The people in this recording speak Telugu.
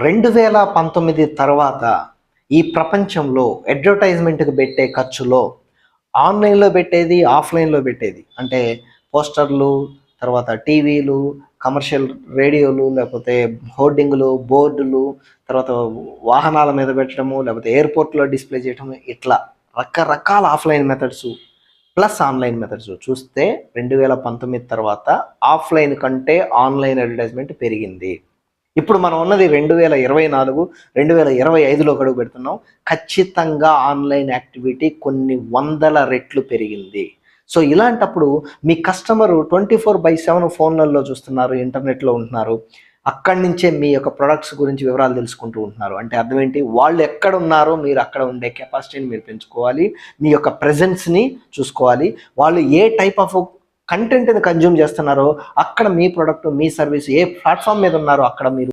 రెండు వేల పంతొమ్మిది తర్వాత ఈ ప్రపంచంలో అడ్వర్టైజ్మెంట్కి పెట్టే ఖర్చులో ఆన్లైన్లో పెట్టేది ఆఫ్లైన్లో పెట్టేది. అంటే పోస్టర్లు తర్వాత టీవీలు కమర్షియల్ రేడియోలు లేకపోతే హోర్డింగులు బోర్డులు తర్వాత వాహనాల మీద పెట్టడము లేకపోతే ఎయిర్పోర్ట్లో డిస్ప్లే చేయడము ఇట్లా రకరకాల offline methods plus online methods. చూస్తే రెండు వేల పంతొమ్మిది తర్వాత ఆఫ్లైన్ కంటే ఆన్లైన్ అడ్వర్టైజ్మెంట్ పెరిగింది. ఇప్పుడు మనం ఉన్నది రెండు వేల ఇరవై నాలుగు రెండు వేల ఇరవై ఐదులో గడువు పెడుతున్నాం. ఖచ్చితంగా ఆన్లైన్ యాక్టివిటీ కొన్ని వందల రెట్లు పెరిగింది. సో ఇలాంటప్పుడు మీ customer twenty four by seven ఫోన్లలో చూస్తున్నారు ఇంటర్నెట్లో ఉంటున్నారు. అక్కడి నుంచే మీ యొక్క ప్రొడక్ట్స్ గురించి వివరాలు తెలుసుకుంటూ ఉంటున్నారు. అంటే అర్థం ఏంటి వాళ్ళు ఎక్కడ ఉన్నారో మీరు అక్కడ ఉండే కెపాసిటీని మీరు పెంచుకోవాలి. మీ యొక్క ప్రెజెన్స్ని చూసుకోవాలి. వాళ్ళు ఏ టైప్ ఆఫ్ కంటెంట్ని కన్జ్యూమ్ చేస్తున్నారో అక్కడ మీ ప్రొడక్ట్ మీ సర్వీస్ ఏ ప్లాట్ఫామ్ మీద ఉన్నారో అక్కడ మీరు